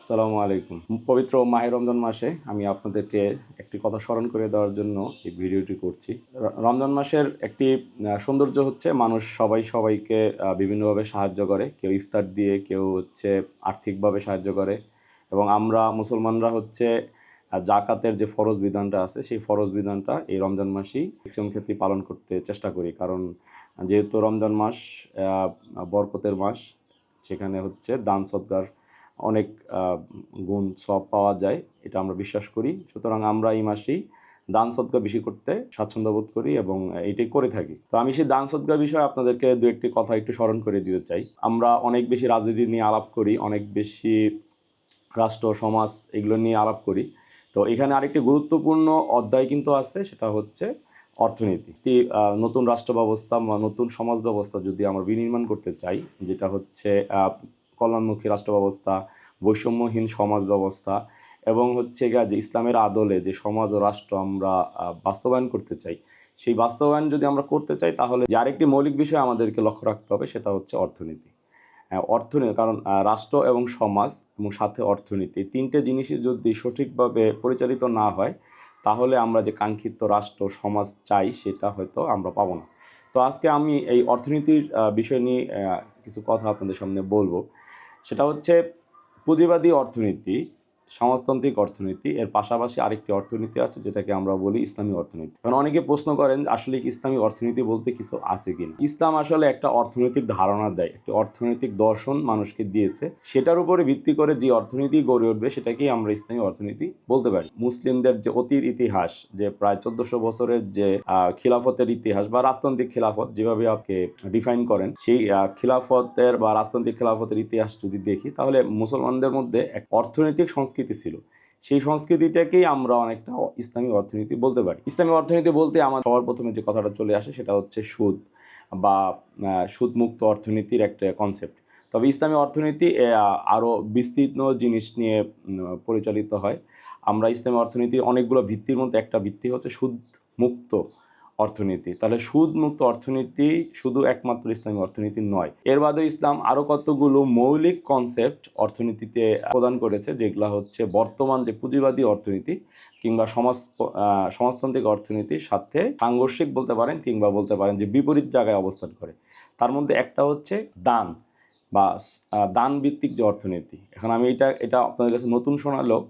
আসসালামু আলাইকুম। পবিত্র মাহে রমজান মাসে আমি আপনাদেরকে একটি কথা স্মরণ করে দেওয়ার জন্য এই ভিডিওটি করছি। রমজান মাসের একটি সৌন্দর্য হচ্ছে মানুষ সবাই সবাইকে বিভিন্নভাবে সাহায্য করে। কেউ ইফতার দিয়ে, কেউ হচ্ছে আর্থিকভাবে সাহায্য করে। এবং আমরা মুসলমানরা হচ্ছে জাকাতের যে ফরজ বিধানটা আছে, সেই ফরজ বিধানটা এই রমজান মাসেই ম্যাক্সিমাম ক্ষেত্রে পালন করতে চেষ্টা করি। কারণ যেহেতু রমজান মাস বরকতের মাস, সেখানে হচ্ছে দান সদ্গার অনেক গুণ সব পাওয়া যায়, এটা আমরা বিশ্বাস করি। সুতরাং আমরা এই মাসেই দান সদ্গা বেশি করতে স্বাচ্ছন্দ্য বোধ করি এবং এইটাই করে থাকি। তো আমি সেই দান সদ্গার বিষয়ে আপনাদেরকে দু একটি কথা একটু স্মরণ করে দিতে চাই। আমরা অনেক বেশি রাজনীতি নিয়ে আলাপ করি, অনেক বেশি রাষ্ট্র, সমাজ এগুলো নিয়ে আলাপ করি। তো এখানে আরেকটি গুরুত্বপূর্ণ অধ্যায় কিন্তু আছে, সেটা হচ্ছে অর্থনীতি। একটি নতুন রাষ্ট্র ব্যবস্থা বা নতুন সমাজ ব্যবস্থা যদি আমরা বিনির্মাণ করতে চাই, যেটা হচ্ছে কল্যাণমুখী রাষ্ট্র ব্যবস্থা বৈষম্যহীন সমাজ ব্যবস্থা এবং হচ্ছে গিয়ে যে ইসলামের আদলে যে সমাজ ও রাষ্ট্র আমরা বাস্তবায়ন করতে চাই। সেই বাস্তবায়ন যদি আমরা করতে চাই, তাহলে যে আরেকটি মৌলিক বিষয় আমাদেরকে লক্ষ্য রাখতে হবে, সেটা হচ্ছে অর্থনীতি। অর্থনীতি কারণ রাষ্ট্র এবং সমাজ এবং সাথে অর্থনীতি তিনটে জিনিসই যদি সঠিকভাবে পরিচালিত না হয়, তাহলে আমরা যে কাঙ্ক্ষিত রাষ্ট্র, সমাজ চাই, সেটা হয়তো আমরা পাবো না। তো আজকে আমি এই অর্থনীতির বিষয় নিয়ে কিছু কথা আপনাদের সামনে বলব। সেটা হচ্ছে পুঁজিবাদী অর্থনীতি। সমাজতান্ত্রিক অর্থনীতি, এর পাশাপাশি আরেকটি অর্থনীতি আছে যেটাকে আমরা বলি ইসলামী অর্থনীতি। কারণ অনেকে প্রশ্ন করেন, আসলে ইসলামী অর্থনীতি বলতে কিছু আছে কিনা? ইসলাম আসলে একটা অর্থনৈতিক ধারণা দেয়, একটি অর্থনৈতিক দর্শন মানুষকে দিয়েছে। সেটার উপরে ভিত্তি করে যে অর্থনীতি গড়ে উঠবে, সেটাকেই আমরা ইসলামী অর্থনীতি বলতে পারি। মুসলিমদের যে অতীত ইতিহাস, যে প্রায় চোদ্দশো বছরের যে খিলাফতের ইতিহাস বা রাজতান্ত্রিক খিলাফত যেভাবে আপনি ডিফাইন করেন, সেই খিলাফতের বা রাজতান্ত্রিক খিলাফতের ইতিহাস যদি দেখি, তাহলে মুসলমানদের মধ্যে এক অর্থনৈতিক সংস্কৃতি ছিল। সেই সংস্কৃতিটাকেই আমরা অনেকটা ইসলামী অর্থনীতি বলতে পারি। ইসলামী অর্থনীতি বলতে আমার সবার প্রথমে যে কথাটা চলে আসে সেটা হচ্ছে সুদ বা সুদমুক্ত অর্থনীতির একটা কনসেপ্ট তবে ইসলামী অর্থনীতি আরও বিস্তীর্ণ জিনিস নিয়ে পরিচালিত হয়। আমরা ইসলামী অর্থনীতির অনেকগুলো ভিত্তির মধ্যে একটা ভিত্তি হচ্ছে সুদ মুক্ত অর্থনীতি। তাহলে সুদ মুক্ত অর্থনীতি শুধু একমাত্র ইসলামী অর্থনীতি নয়। এর বাদে ইসলাম আরও কতগুলো মৌলিক কনসেপ্ট অর্থনীতিতে প্রদান করেছে, যেগুলো হচ্ছে বর্তমান যে পুঁজিবাদী অর্থনীতি কিংবা সমাজ সমাজতান্ত্রিক অর্থনীতির সাথে সাংঘর্ষিক বলতে পারেন কিংবা বলতে পারেন যে বিপরীত জায়গায় অবস্থান করে। তার মধ্যে একটা হচ্ছে দান বা দান ভিত্তিক যে অর্থনীতি। এখন আমি এটা এটা আপনাদের কাছে নতুন শোনালেও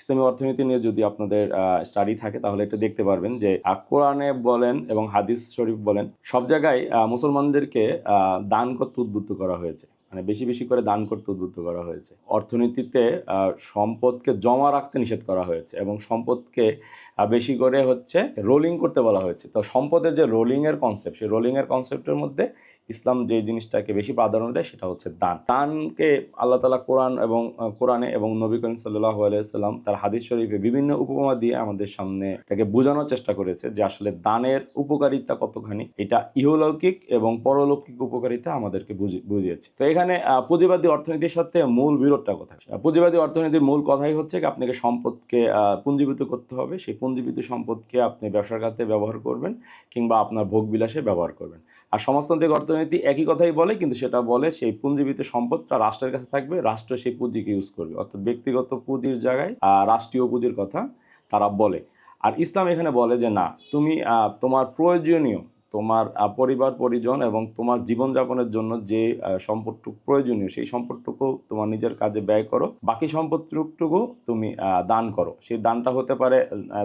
ইসলামী অর্থনীতি নিয়ে যদি আপনাদের স্টাডি থাকে, তাহলে এটা দেখতে পারবেন যে কোরআনে বলেন এবং হাদিস শরীফ বলেন, সব জায়গায় মুসলমানদেরকে দান করতে উদ্বুদ্ধ করা হয়েছে। মানে বেশি বেশি করে দান করতে উদ্বুদ্ধ করা হয়েছে। অর্থনীতিতে সম্পদকে জমা রাখতে নিষেধ করা হয়েছে এবং সম্পদকে বেশি করে হচ্ছে রোলিং করতে বলা হয়েছে। তো সম্পদের যে রোলিংয়ের কনসেপ্ট সেই রোলিংয়ের কনসেপ্টের মধ্যে ইসলাম যে জিনিসটাকে বেশি প্রাধান্য দেয় সেটা হচ্ছে দান। দানকে আল্লাহ তালা কোরআন এবং কোরআনে এবং নবী করিম সাল্লাহ আলাইসাল্লাম তার হাদিস শরীফে বিভিন্ন উপমা দিয়ে আমাদের সামনে এটাকে বোঝানোর চেষ্টা করেছে যে আসলে দানের উপকারিতা কতখানি, এটা ইহলৌকিক এবং পরলৌকিক উপকারিতা আমাদেরকে বুঝি- বুঝিয়েছে। তো এখানে আহ, পুঁজিবাদী অর্থনীতির সাথে মূল বিরোধটা আহ, পুঁজিবাদী অর্থনীতির মূল কথাই হচ্ছে আপনাকে সম্পদকে আহ, পুঞ্জীভূত করতে হবে। সেই পুঞ্জীভূত সম্পদকে আপনি ব্যবসার খাতে ব্যবহার করবেন কিংবা আপনার ভোগ বিলাসে ব্যবহার করবেন। আর সমাজতান্ত্রিক অর্থনীতি একই কথাই বলে কিন্তু সেটা বলে সেই পুঞ্জীবিত সম্পদটা রাষ্ট্রের কাছে থাকবে রাষ্ট্র সেই পুঁজিকে ইউজ করবে। অর্থাৎ ব্যক্তিগত পুঁজির জায়গায় রাষ্ট্রীয় পুঁজির কথা তারা বলে। আর ইসলাম এখানে বলে যে না তুমি তোমার প্রয়োজনীয় তোমার পরিবার পরিজন এবং তোমার জীবনযাপনের জন্য যে সম্পদটুকু প্রয়োজনীয়, সেই সম্পদটুকু তোমার নিজের কাজে ব্যয় করো। বাকি সম্পদটুকু তুমি দান করো। সেই দানটা হতে পারে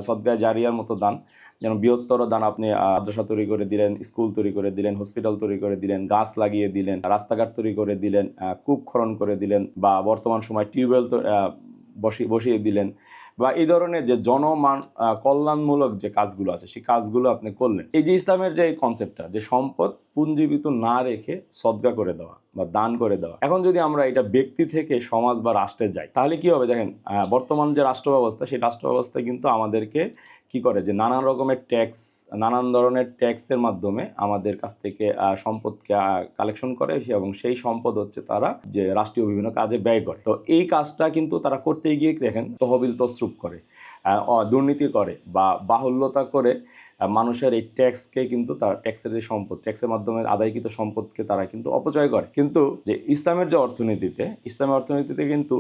সদগায় জারিয়ার মতো দান। যেন বৃহত্তর দান আপনি মাদ্রাসা তৈরি করে দিলেন, স্কুল তৈরি করে দিলেন হসপিটাল তৈরি করে দিলেন, গাছ লাগিয়ে দিলেন, রাস্তাঘাট তৈরি করে দিলেন কূপ খনন করে দিলেন বা বর্তমান সময় টিউবওয়েল বসিয়ে দিলেন। বা এই ধরনের যে জনমান কল্যাণমূলক যে কাজগুলো আছে, সেই কাজগুলো আপনি করলেন। এই যে ইসলামের যে কনসেপ্টটা যে সম্পদ পুঞ্জীবিত না রেখে সদ্গা করে দেওয়া বা দান করে দেওয়া। এখন যদি আমরা এটা ব্যক্তি থেকে সমাজ বা রাষ্ট্রে যাই, তাহলে কি হবে? দেখেন বর্তমান যে রাষ্ট্র ব্যবস্থা সেই রাষ্ট্র ব্যবস্থা কিন্তু আমাদেরকে কি করে? যে নানান রকমের ট্যাক্স নানান ধরনের ট্যাক্সের মাধ্যমে আমাদের কাছ থেকে সম্পদকে কালেকশন করে এবং সেই সম্পদ হচ্ছে তারা যে রাষ্ট্রীয় বিভিন্ন কাজে ব্যয় করে। তো এই কাজটা কিন্তু তারা করতে গিয়ে দেখেন তহবিল তসরুপ করে দুর্নীতি করে বা বাহুল্যতা করে মানুষের এই ট্যাক্সকে কিন্তু তার ট্যাক্সের যে সম্পদ ট্যাক্সের মাধ্যমে আদায়কৃত সম্পদকে তারা কিন্তু অপচয় করে। কিন্তু যে ইসলামের যে অর্থনীতিতে, ইসলামের অর্থনীতিতে কিন্তু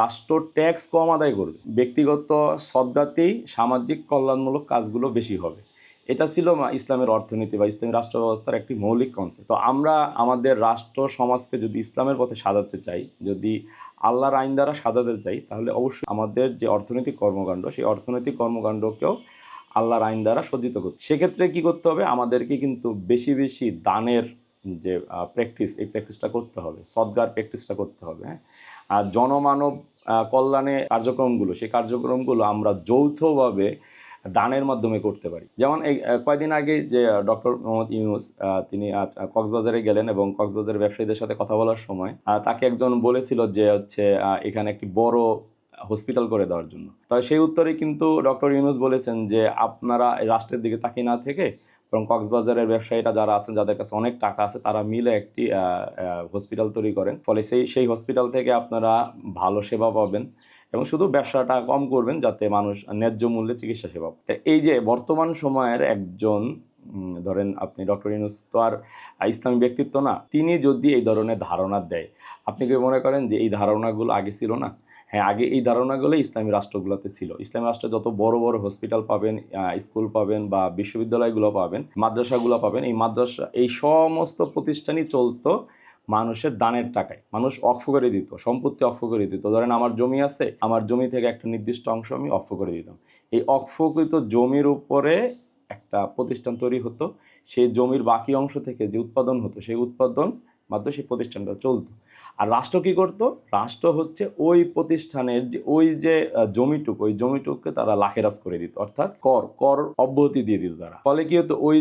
রাষ্ট্র ট্যাক্স কম আদায় করবে। ব্যক্তিগত সদ্গাতেই সামাজিক কল্যাণমূলক কাজগুলো বেশি হবে। এটা ছিল ইসলামের অর্থনীতি বা ইসলামী রাষ্ট্র ব্যবস্থার একটি মৌলিক কনসেপ্ট তো আমরা আমাদের রাষ্ট্র সমাজকে যদি ইসলামের পথে সাজাতে চাই, যদি আল্লাহর আইন দ্বারা সাজাতে চাই, তাহলে অবশ্যই আমাদের যে অর্থনৈতিক কর্মকাণ্ড, সেই অর্থনৈতিক কর্মকাণ্ডকেও আল্লাহর আইন দ্বারা সজ্জিত করতে সেক্ষেত্রে কি করতে হবে? আমাদেরকে কিন্তু বেশি বেশি দানের যে প্র্যাকটিস এই প্র্যাকটিসটা করতে হবে। সদ্গার প্র্যাকটিসটা করতে হবে হ্যাঁ? আর জনমানব কল্যাণে কার্যক্রমগুলো সেই কার্যক্রমগুলো আমরা যৌথভাবে দানের মাধ্যমে করতে পারি। যেমন এই আহ, কয়দিন আগে যে ডক্টর মোহাম্মদ ইউনুস তিনি কক্সবাজারে গেলেন এবং কক্সবাজারের ব্যবসায়ীদের সাথে কথা বলার সময় তাকে একজন বলেছিল যে হচ্ছে এখানে একটি বড় হসপিটাল করে দেওয়ার জন্য। তবে সেই উত্তরে কিন্তু ডক্টর ইউনুস বলেছেন যে আপনারা রাষ্ট্রের দিকে তাকিয়ে না থেকে বরং কক্সবাজারের ব্যবসায়ীরা যারা আছেন, যাদের কাছে অনেক টাকা আছে, তারা মিলে একটি হসপিটাল তৈরি করেন ফলে সেই সেই হসপিটাল থেকে আপনারা ভালো সেবা পাবেন এবং শুধু ব্যবসাটা কম করবেন, যাতে মানুষ ন্যায্য মূল্যে চিকিৎসা সেবা পায়। এই যে বর্তমান সময়ের একজন ধরেন আপনি ডক্টর ইউনুস তো আর ইসলামী ব্যক্তিত্ব না, তিনি যদি এই ধরনের ধারণা দেয়, আপনি কি মনে করেন যে এই ধারণাগুলো আগে ছিল না হ্যাঁ আগে এই ধারণাগুলো ইসলামী রাষ্ট্রগুলোতে ছিল। ইসলামী রাষ্ট্রে যত বড় বড় হসপিটাল পাবেন স্কুল পাবেন বা বিশ্ববিদ্যালয়গুলো পাবেন, মাদ্রাসাগুলো পাবেন, এই মাদ্রাসা, এই সমস্ত প্রতিষ্ঠানই চলতো মানুষের দানের টাকায়। মানুষ অক্ষ করে দিত, সম্পত্তি অক্ষ করে দিত। ধরেন আমার জমি আছে, আমার জমি থেকে একটা নির্দিষ্ট অংশ আমি অক্ষ করে দিতাম। এই অক্ষকৃত জমির উপরে একটা প্রতিষ্ঠান তৈরি হতো। সেই জমির বাকি অংশ থেকে যে উৎপাদন হতো, সেই উৎপাদন মাধ্যমে সেই প্রতিষ্ঠানটা চলতো। আর রাষ্ট্র কী করতো? রাষ্ট্র হচ্ছে ওই প্রতিষ্ঠানের যে, ওই যে জমিটুকু, ওই জমিটুকুকে তারা লাখেরাজ করে দিত, অর্থাৎ কর কর অব্যাহতি দিয়ে দিত তারা। ফলে কি হতো? ওই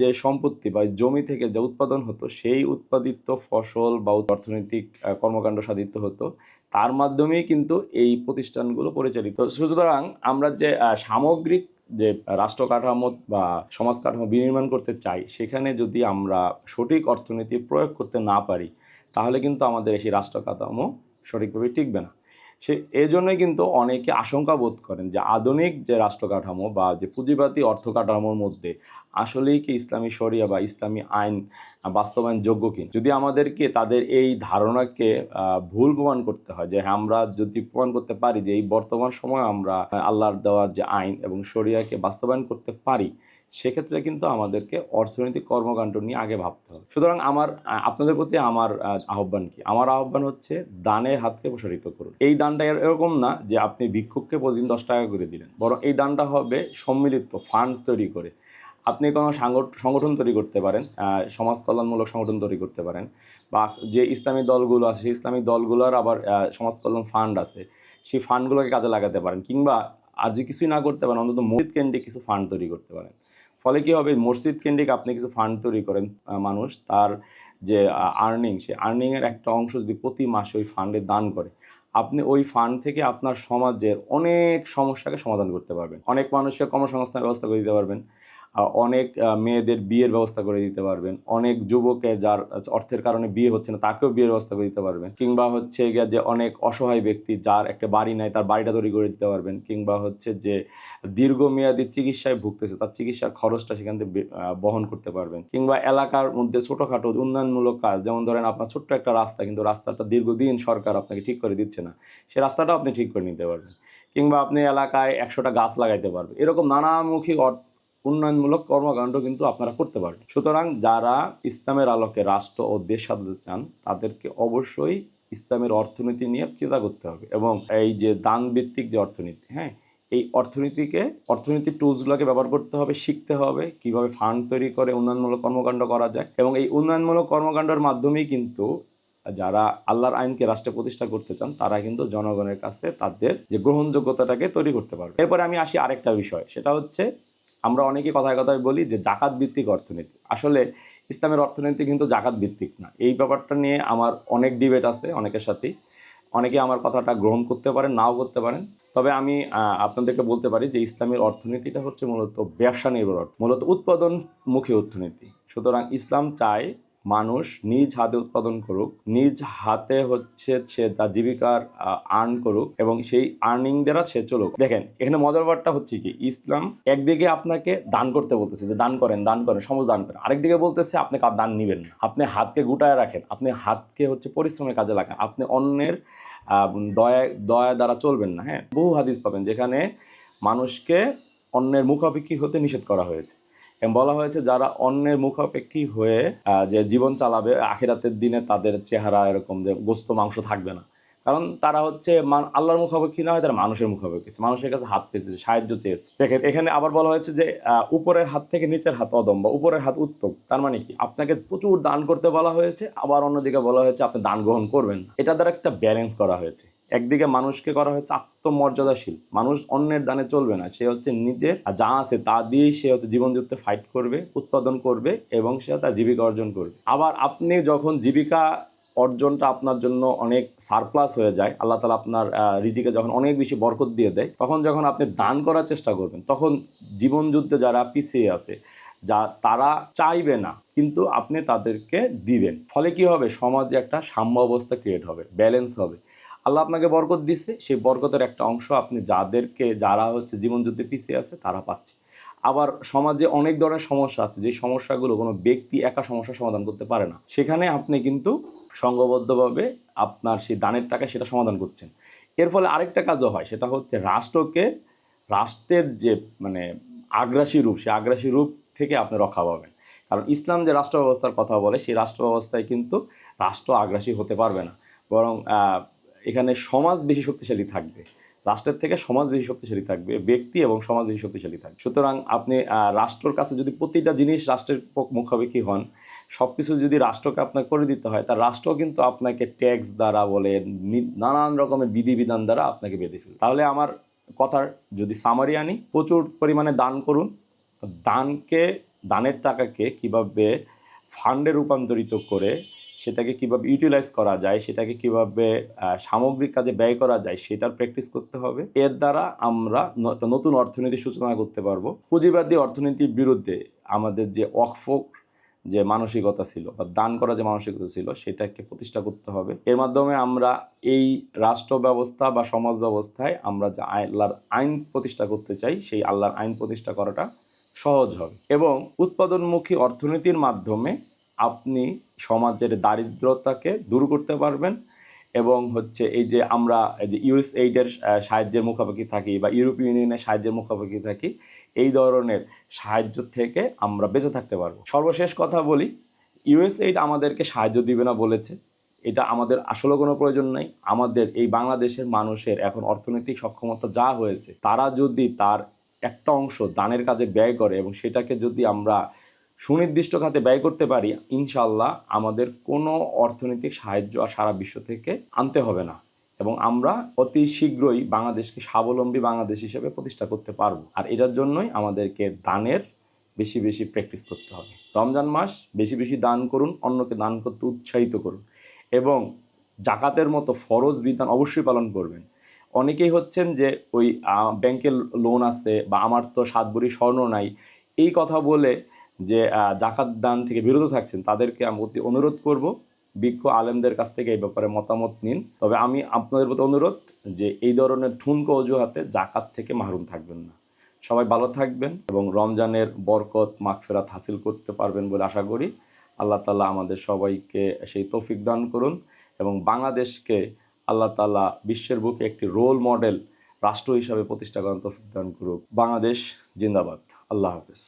যে সম্পত্তি বা জমি থেকে যে উৎপাদন হতো, সেই উৎপাদিত ফসল বা অর্থনৈতিক কর্মকাণ্ড সাধিত হতো। তার মাধ্যমেই কিন্তু এই প্রতিষ্ঠানগুলো পরিচালিত। সুতরাং আমরা যে সামগ্রিক যে রাষ্ট্র কাঠামো বা সমাজ কাঠামো বিনির্মাণ করতে চাই, সেখানে যদি আমরা সঠিক অর্থনীতি প্রয়োগ করতে না পারি, তাহলে কিন্তু আমাদের সেই রাষ্ট্র কাঠামো সঠিকভাবে টিকবে না। সে, এজন্যই কিন্তু অনেকে আশঙ্কা বোধ করেন যে আধুনিক যে রাষ্ট্র কাঠামো বা যে পুঁজিবাদী অর্থ কাঠামোর মধ্যে আসলেই কি ইসলামী শরিয়া বা ইসলামী আইন বাস্তবায়ন যোগ্য কি? যদি আমাদেরকে তাদের এই ধারণাকে ভুল প্রমাণ করতে হয় যে আমরা যদি প্রমাণ করতে পারি যে এই বর্তমান সময়ে আমরা আল্লাহর দেওয়ার যে আইন এবং শরিয়াকে বাস্তবায়ন করতে পারি সেক্ষেত্রে কিন্তু আমাদেরকে অর্থনৈতিক কর্মকাণ্ড নিয়ে আগে ভাবতে হবে। সুতরাং আমার আপনাদের প্রতি আমার আহ্বান কি? আমার আহ্বান হচ্ছে দানের হাতকে প্রসারিত করুন। এই দানটা এর- এরকম না যে আপনি ভিক্ষুককে প্রতিদিন দশ টাকা করে দিলেন। বরং এই দানটা হবে সম্মিলিত, ফান্ড তৈরি করে। আপনি কোনো সাংগঠ- সংগঠন তৈরি করতে পারেন সমাজ কল্যাণমূলক সংগঠন তৈরি করতে পারেন বা যে ইসলামী দলগুলো আছে, সেই ইসলামী দলগুলোর আবার সমাজ কল্যাণ ফান্ড আছে, সেই ফান্ডগুলোকে কাজে লাগাতে পারেন কিংবা আর যে কিছুই না করতে পারেন, অন্তত মসজিদ কেন্দ্রিক কিছু ফান্ড তৈরি করতে পারেন। ফলে কী হবে? মসজিদ কেন্দ্রিক আপনি কিছু ফান্ড তৈরি করেন মানুষ, তার যে আর্নিং সে আর্নিংয়ের একটা অংশ যদি প্রতি মাসে ওই ফান্ডে দান করে, আপনি ওই ফান্ড থেকে আপনার সমাজের অনেক সমস্যাকে সমাধান করতে পারবেন। অনেক মানুষের কর্মসংস্থান ব্যবস্থা করে দিতে পারবেন। অনেক মেয়েদের বিয়ের ব্যবস্থা করে দিতে পারবেন। অনেক যুবকের যার অর্থের কারণে বিয়ে হচ্ছে না, তাকেও বিয়ের ব্যবস্থা করে দিতে পারবেন। কিংবা হচ্ছে গিয়ে যে অনেক অসহায় ব্যক্তি যার একটা বাড়ি নাই, তার বাড়িটা তৈরি করে দিতে পারবেন। কিংবা হচ্ছে যে দীর্ঘমেয়াদী চিকিৎসায় ভুগতেছে, তার চিকিৎসার খরচটা সেখান থেকে বহন করতে পারবেন। কিংবা এলাকার মধ্যে ছোটোখাটো উন্নয়নমূলক কাজ, যেমন ধরেন আপনার ছোট্ট একটা রাস্তা, কিন্তু রাস্তাটা দীর্ঘদিন সরকার আপনাকে ঠিক করে দিচ্ছে না, সে রাস্তাটাও আপনি ঠিক করে নিতে পারবেন। কিংবা আপনি এলাকায় একশোটা গাছ লাগাইতে পারবেন। এরকম নানামুখী উন্নয়নমূলক কর্মকাণ্ড কিন্তু আপনারা করতে পারেন সুতরাং যারা ইসলামের আলোকে রাষ্ট্র ও দেশ সাজাতে চান, তাদেরকে অবশ্যই ইসলামের অর্থনীতি নিয়ে চিন্তা করতে হবে এবং এই যে দান ভিত্তিক যে অর্থনীতি হ্যাঁ এই অর্থনীতিকে অর্থনীতির টুলসগুলোকে ব্যবহার করতে হবে, শিখতে হবে কীভাবে ফান্ড তৈরি করে উন্নয়নমূলক কর্মকাণ্ড করা যায় এবং এই উন্নয়নমূলক কর্মকাণ্ডের মাধ্যমেই কিন্তু যারা আল্লাহর আইনকে রাষ্ট্রে প্রতিষ্ঠা করতে চান, তারা কিন্তু জনগণের কাছে তাদের যে গ্রহণযোগ্যতাটাকে তৈরি করতে পারবে। এরপরে আমি আসি আরেকটা বিষয়, সেটা হচ্ছে আমরা অনেকে কথায় কথায় বলি যে জাকাত ভিত্তিক অর্থনীতি। আসলে ইসলামের অর্থনীতি কিন্তু জাকাত ভিত্তিক না। এই ব্যাপারটা নিয়ে আমার অনেক ডিবেট আছে অনেকের সাথেই। অনেকে আমার কথাটা গ্রহণ করতে পারেন, নাও করতে পারেন। তবে আমি আপনাদেরকে বলতে পারি যে ইসলামের অর্থনীতিটা হচ্ছে মূলত ব্যবসা নির্ভর অর্থ মূলত উৎপাদনমুখী অর্থনীতি। সুতরাং ইসলাম চায় মানুষ নিজ হাতে উৎপাদন করুক, নিজ হাতে হচ্ছে সে তার জীবিকার আর্ন করুক এবং সেই আর্নিং দ্বারা সে চলুক। দেখেন, এখানে মজার ব্যাপারটা হচ্ছে কি, ইসলাম একদিকে আপনাকে দান করতে বলতেছে যে দান করেন দান করেন সমস্ত দান করেন। আরেকদিকে বলতেছে আপনি কার দান নেবেন আপনি হাতকে গুটায় রাখেন, আপনি হাতকে হচ্ছে পরিশ্রমের কাজে লাগান, আপনি অন্যের দয়া দয়া দ্বারা চলবেন না হ্যাঁ? বহু হাদিস পাবেন যেখানে মানুষকে অন্যের মুখাপেক্ষী হতে নিষেধ করা হয়েছে। এবং বলা হয়েছে যারা অন্যের মুখাপেক্ষী হয়ে যে জীবন চালাবে, আখিরাতের দিনে তাদের চেহারা এরকম যে গোস্ত মাংস থাকবে না। কারণ তারা হচ্ছে আল্লাহর মুখাপেক্ষী না হয়, তারা মানুষের মুখাপেক্ষী। মানুষের কাছে হাত পেয়েছে, সাহায্য চেয়েছে। দেখেন, এখানে আবার বলা হয়েছে যে উপরের হাত থেকে নিচের হাত অদম বা উপরের হাত উত্তম। তার মানে কি? আপনাকে প্রচুর দান করতে বলা হয়েছে, আবার অন্যদিকে বলা হয়েছে আপনি দান গ্রহণ করবেন এটা দ্বারা একটা ব্যালেন্স করা হয়েছে। একদিকে মানুষকে করা হয়েছে আত্মমর্যাদাশীল, মানুষ অন্যের দানে চলবে না, সে হচ্ছে নিজের যা আছে তা দিয়েই সে হচ্ছে জীবন যুদ্ধে ফাইট করবে, উৎপাদন করবে এবং সে তার জীবিকা অর্জন করবে। আবার আপনি যখন জীবিকা অর্জনটা আপনার জন্য অনেক সারপ্লাস হয়ে যায়, আল্লাহ তালা আপনার রিজিকে যখন অনেক বেশি বরকত দিয়ে দেয়, তখন যখন আপনি দান করার চেষ্টা করবেন, তখন জীবন যুদ্ধে যারা পিছিয়ে আছে, যা তারা চাইবে না, কিন্তু আপনি তাদেরকে দিবেন। ফলে কি হবে? সমাজে একটা সাম্য অবস্থা ক্রিয়েট হবে ব্যালেন্স হবে। আল্লাহ আপনাকে বরকত দিচ্ছে সেই বরকতের একটা অংশ আপনি যাদেরকে, যারা হচ্ছে জীবন যুদ্ধে পিছিয়ে আছে, তারা পাচ্ছে। আবার সমাজে অনেক ধরনের সমস্যা আছে যে সমস্যাগুলো কোনো ব্যক্তি একা সমস্যা সমাধান করতে পারে না। সেখানে আপনি কিন্তু সংঘবদ্ধভাবে আপনার সেই দানের টাকা সেটা সমাধান করছেন। এর ফলে আরেকটা কাজও হয়, সেটা হচ্ছে রাষ্ট্রকে, রাষ্ট্রের যে মানে আগ্রাসী রূপ, সেই আগ্রাসী রূপ থেকে আপনি রক্ষা পাবেন। কারণ ইসলাম যে রাষ্ট্র ব্যবস্থার কথা বলে, সেই রাষ্ট্র ব্যবস্থায় কিন্তু রাষ্ট্র আগ্রাসী হতে পারবে না। বরং এখানে সমাজ বেশি শক্তিশালী থাকবে। রাষ্ট্রের থেকে সমাজ বেশি শক্তিশালী থাকবে, ব্যক্তি এবং সমাজ বেশি শক্তিশালী থাকবে। সুতরাং আপনি রাষ্ট্রর কাছে যদি প্রতিটা জিনিস রাষ্ট্রের পক- মুখাপেক্ষি হন সব কিছু যদি রাষ্ট্রকে আপনাকে করে দিতে হয়, তার রাষ্ট্র কিন্তু আপনাকে ট্যাক্স দ্বারা বলে নানান রকমের বিধিবিধান দ্বারা আপনাকে বেঁধে ফেলবে। তাহলে আমার কথার যদি সামারি আনি, প্রচুর পরিমাণে দান করুন। দানকে, দানের টাকাকে কীভাবে ফান্ডে রূপান্তরিত করে সেটাকে কীভাবে ইউটিলাইজ করা যায়, সেটাকে কীভাবে সামগ্রিক কাজে ব্যয় করা যায় সেটার প্র্যাকটিস করতে হবে। এর দ্বারা আমরা নতুন অর্থনীতির সূচনা করতে পারব। পুঁজিবাদী অর্থনীতির বিরুদ্ধে আমাদের যে অকফোক যে মানসিকতা ছিল বা দান করা যে মানসিকতা ছিল সেটাকে প্রতিষ্ঠা করতে হবে। এর মাধ্যমে আমরা এই রাষ্ট্র ব্যবস্থা বা সমাজ ব্যবস্থায় আমরা যে আল্লাহর আইন প্রতিষ্ঠা করতে চাই, সেই আল্লাহর আইন প্রতিষ্ঠা করাটা সহজ হবে। এবং উৎপাদনমুখী অর্থনীতির মাধ্যমে আপনি সমাজের দারিদ্রতাকে দূর করতে পারবেন এবং হচ্ছে এই যে আমরা যে ইউএস এইডের সাহায্যের মুখাপেক্ষি থাকি বা ইউরোপীয় ইউনিয়নের সাহায্যের মুখাপেক্ষি থাকি, এই ধরনের সাহায্য থেকে আমরা বেঁচে থাকতে পারব। সর্বশেষ কথা বলি ইউএস এইড আমাদেরকে সাহায্য দিবে না বলেছে। এটা আমাদের আসলে কোনো প্রয়োজন নাই। আমাদের এই বাংলাদেশের মানুষের এখন অর্থনৈতিক সক্ষমতা যা হয়েছে, তারা যদি তার একটা অংশ দানের কাজে ব্যয় করে এবং সেটাকে যদি আমরা সুনির্দিষ্ট খাতে ব্যয় করতে পারি ইনশাল্লাহ আমাদের কোনো অর্থনৈতিক সাহায্য আর সারা বিশ্ব থেকে আনতে হবে না। এবং আমরা অতি শীঘ্রই বাংলাদেশকে স্বাবলম্বী বাংলাদেশ হিসেবে প্রতিষ্ঠা করতে পারব। আর এটার জন্যই আমাদেরকে দানের বেশি বেশি প্র্যাকটিস করতে হবে। রমজান মাস বেশি বেশি দান করুন, অন্যকে দান করতে উৎসাহিত করুন। এবং জাকাতের মতো ফরজ বিধান অবশ্যই পালন করবেন। অনেকেই হচ্ছেন যে ওই ব্যাংকের লোন আছে বা আমার তো সাত ভরি স্বর্ণ নাই, এই কথা বলে যে জাকাত দান থেকে বিরত থাকছেন, তাদেরকে আমি অতি অনুরোধ করব বিজ্ঞ আলেমদের কাছ থেকে এই ব্যাপারে মতামত নিন। তবে আমি আপনাদের প্রতি অনুরোধ যে, এই ধরনের ঠুনকো অজুহাতে জাকাত থেকে মাহরুম থাকবেন না। সবাই ভালো থাকবেন এবং রমজানের বরকত, মাগফেরাত হাসিল করতে পারবেন বলে আশা করি। আল্লাহ তালা আমাদের সবাইকে সেই তৌফিক দান করুন এবং বাংলাদেশকে আল্লাহ তালা বিশ্বের বুকে একটি রোল মডেল রাষ্ট্র হিসাবে প্রতিষ্ঠা করার তৌফিক দান করুক। বাংলাদেশ জিন্দাবাদ। আল্লাহ হাফেজ।